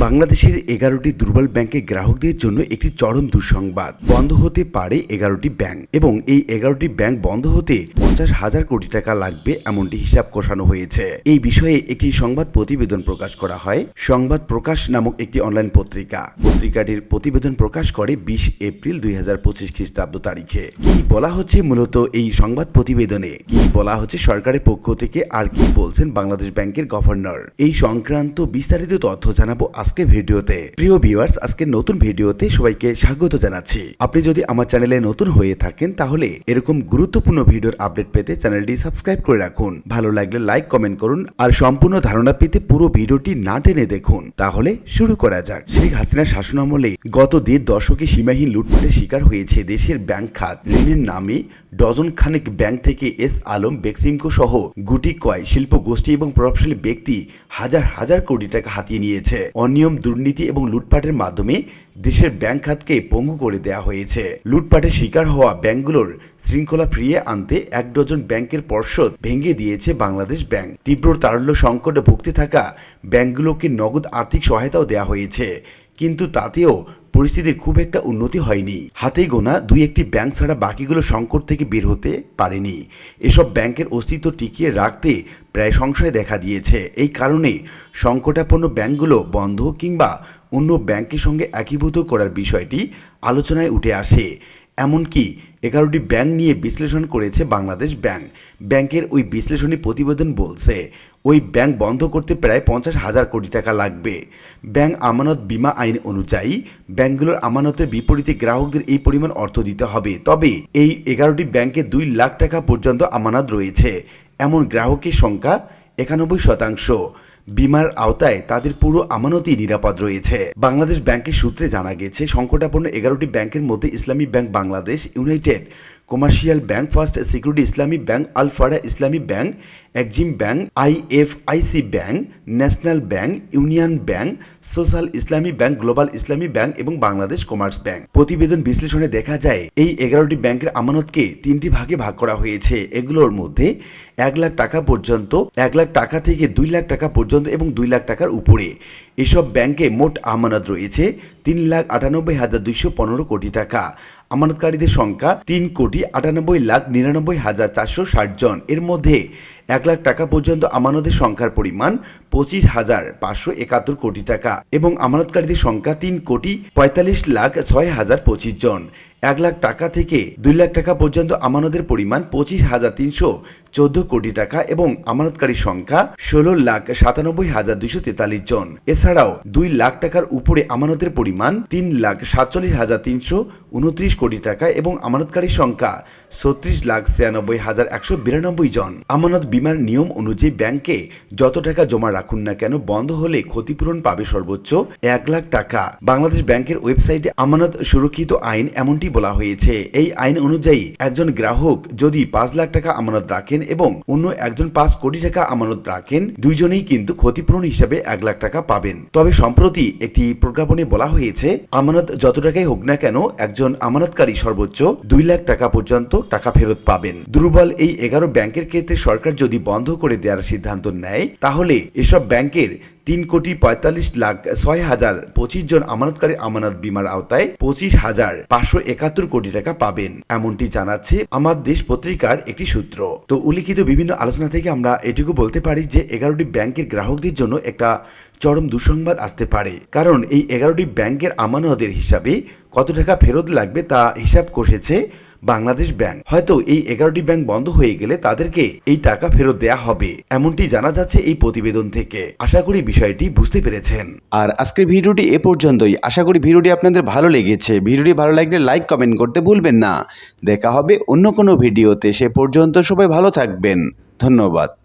বাংলাদেশের এগারোটি দুর্বল ব্যাংকে গ্রাহকদের জন্য একটি চরম দুঃসংবাদ। বন্ধ হতে পারে এগারোটি ব্যাংক এবং এই এগারোটি ব্যাংক বন্ধ হতে পঞ্চাশ হাজার কোটি টাকা লাগবে এমনটি হিসাব কষানো হয়েছে। এই বিষয়ে একটি সংবাদ প্রতিবেদন প্রকাশ করা হয়। সংবাদ প্রকাশ নামক একটি অনলাইন পত্রিকা। পত্রিকাটির প্রতিবেদন প্রকাশ করে বিশ এপ্রিল দুই হাজার পঁচিশ খ্রিস্টাব্দ তারিখে। কি বলা হচ্ছে মূলত এই সংবাদ প্রতিবেদনে? কি বলা হচ্ছে সরকারের পক্ষ থেকে? আর কি বলছেন বাংলাদেশ ব্যাংকের গভর্নর? এই সংক্রান্ত বিস্তারিত তথ্য জানাব আজকের ভিডিওতে। প্রিয় ভিউয়ার্স আজকে নতুন ভিডিওতে সবাইকে স্বাগত জানাচ্ছি। আপনি যদি আমার চ্যানেলে নতুন হয়ে থাকেন, তাহলে এরকম গুরুত্বপূর্ণ ভিডিওর আপডেট পেতে চ্যানেলটি সাবস্ক্রাইব করে রাখুন। ভালো লাগলে লাইক, কমেন্ট করুন আর সম্পূর্ণ ধারণা পেতে পুরো ভিডিওটি না টেনে দেখুন। তাহলে শুরু করা যাক। শেখ হাসিনার শাসনামলে গত দেড় দশকে সীমাহীন লুটপাটের শিকার হয়েছে দেশের ব্যাংক খাত। ঋণের নামে ডজন খানেক ব্যাংক থেকে এস আলম, বেক্সিমকো সহ গুটি কয় শিল্প গোষ্ঠী এবং প্রভাবশালী ব্যক্তি হাজার হাজার কোটি টাকা হাতিয়ে নিয়েছে। অনিয়ম, দুর্নীতি এবং লুটপাটের মাধ্যমে দেশের ব্যাংক খাতকে পঙ্গু করে দেওয়া হয়েছে। লুটপাটের শিকার হওয়া ব্যাংকগুলোর শৃঙ্খলা ফিরিয়ে আনতে এক ডজন ব্যাংকের পর্ষদ ভেঙে দিয়েছে বাংলাদেশ ব্যাংক। তীব্র তারল্য সংকটে ভুগতে থাকা ব্যাংকগুলোকে নগদ আর্থিক সহায়তাও দেওয়া হয়েছে। কিন্তু তাতেও পরিস্থিতির খুব একটা উন্নতি হয়নি। হাতে গোনা দুই একটি ব্যাংক ছাড়া বাকিগুলো সংকট থেকে বের হতে পারেনি। এসব ব্যাংকের অস্তিত্ব টিকিয়ে রাখতে প্রায় সংশয় দেখা দিয়েছে। এই কারণে সংকটাপন্ন ব্যাংকগুলো বন্ধ কিংবা অন্য ব্যাংকের সঙ্গে একীভূত করার বিষয়টি আলোচনায় উঠে আসে। এমনকি এগারোটি ব্যাংক নিয়ে বিশ্লেষণ করেছে বাংলাদেশ ব্যাংক। ব্যাংকের ওই বিশ্লেষণী প্রতিবেদন বলছে, ওই ব্যাংক বন্ধ করতে প্রায় পঞ্চাশ হাজার কোটি টাকা লাগবে। ব্যাংক আমানত বীমা আইন অনুযায়ী, ব্যাংকগুলোর আমানতের বিপরীতে গ্রাহকদের এই পরিমাণ অর্থ দিতে হবে। তবে এই এগারোটি ব্যাংকে দুই লাখ টাকা পর্যন্ত আমানত রয়েছে। এমন গ্রাহকের সংখ্যা একানব্বই শতাংশ। বিমার আওতায় তাদের পুরো আমানতই নিরাপদ রয়েছে। বাংলাদেশ ব্যাংকের সূত্রে জানা গেছে, সংকটাপন্ন এগারোটি ব্যাংকের মধ্যে Islami Bank Bangladesh, United Commercial Bank, First Security, Islami Bank Alarafah Islami Bank EXIM Bank, IFIC Bank, National Bank, Union Bank, Social Islami Bank, Global Islami Bank এবং বাংলাদেশ কমার্স ব্যাংক। প্রতিবেদন বিশ্লেষণে দেখা যায়, এই এগারোটি ব্যাংকের আমানতকে তিনটি ভাগে ভাগ করা হয়েছে। এগুলোর মধ্যে এক লাখ টাকা পর্যন্ত, এক লাখ টাকা থেকে দুই লাখ টাকা পর্যন্ত এবং দুই লাখ টাকার উপরে। এসব ব্যাংকে মোট আমানত রয়েছে তিন লাখ আটানব্বই হাজার দুইশো পনেরো কোটি টাকা। আমানতকারীদের সংখ্যা তিন কোটি আটানব্বই লাখ নিরানব্বই হাজার চারশো ষাট জন। এর মধ্যে এক লাখ টাকা পর্যন্ত আমানতের সংখ্যার পরিমাণ পঁচিশ হাজার পাঁচশো একাত্তর কোটি টাকা এবং আমানতকারীদের সংখ্যা তিন কোটি পঁয়তাল্লিশ লাখ ছয় হাজার পঁচিশ জন। এক লাখ টাকা থেকে দুই লাখ টাকা পর্যন্ত আমানতের পরিমাণ পঁচিশ হাজার তিনশো চোদ্দ কোটি টাকা এবং আমানতকারীর সংখ্যা ষোলো লাখ সাতানব্বই হাজার দুইশো তেতাল্লিশ জন। এছাড়াও দুই লাখ টাকার উপরে আমানতের পরিমাণ তিন লাখ সাতচল্লিশ হাজার তিনশো উনত্রিশ কোটি টাকা এবং আমানতকারীর সংখ্যা ছত্রিশ লাখ ছিয়ানব্বই হাজার একশো বিরানব্বই জন। আমানত বিমার নিয়ম অনুযায়ী ব্যাংকে যত টাকা জমা রাখুন না কেন বন্ধ হলে ক্ষতিপূরণ পাবে সর্বোচ্চ এক লাখ টাকা। বাংলাদেশ ব্যাংকের ওয়েবসাইটে আমানত সুরক্ষিত আইন এমনটি বলা হয়েছে। এই আইন অনুযায়ী একজন গ্রাহক যদি পাঁচ লাখ টাকা আমানত রাখেন এবং অন্য একজন পাঁচ কোটি টাকা আমানত রাখেন, দুইজনেই কিন্তু ক্ষতিপূরণ হিসাবে এক লাখ টাকা পাবেন। তবে সম্প্রতি একটি প্রজ্ঞাপনে বলা হয়েছে, আমানত যত টাকাই হোক না কেন একজন আমানতকারী সর্বোচ্চ দুই লাখ টাকা পর্যন্ত টাকা ফেরত পাবেন। দুর্বল এই এগারো ব্যাংকের ক্ষেত্রে সরকার যদি বন্ধ করে দেওয়ার সিদ্ধান্ত নেয়, তাহলে এসব ব্যাংকের তিন কোটি পঁয়তাল্লিশ লাখ ছয় হাজার পঁচিশ জন আমানতকারী আমানত বিমার আওতায় পঁচিশ হাজার পাঁচশো একাত্তর কোটি টাকা পাবেন। এমনটি জানাচ্ছে আমার দেশ পত্রিকার একটি সূত্র। তো উল্লিখিত বিভিন্ন আলোচনা থেকে আমরা এটুকু বলতে পারি যে, এগারোটি ব্যাংকের গ্রাহকদের জন্য একটা চরম দুঃসংবাদ আসতে পারে। কারণ এই এগারোটি ব্যাংকের আমানতের হিসাবে কত টাকা ফেরত লাগবে তা হিসাব কষেছে বাংলাদেশ ব্যাংক। হয়তো এই এগারোটি ব্যাংক বন্ধ হয়ে গেলে তাদেরকে এই টাকা ফেরত দেয়া হবে, এমনটি জানা যাচ্ছে এই প্রতিবেদন থেকে। আশা করি বিষয়টি বুঝতে পেরেছেন। আর আজকের ভিডিওটি এ পর্যন্তই। আশা করি ভিডিওটি আপনাদের ভালো লেগেছে। ভিডিওটি ভালো লাগলে লাইক, কমেন্ট করতে ভুলবেন না। দেখা হবে অন্য কোনো ভিডিওতে। সে পর্যন্ত সবাই ভালো থাকবেন। ধন্যবাদ।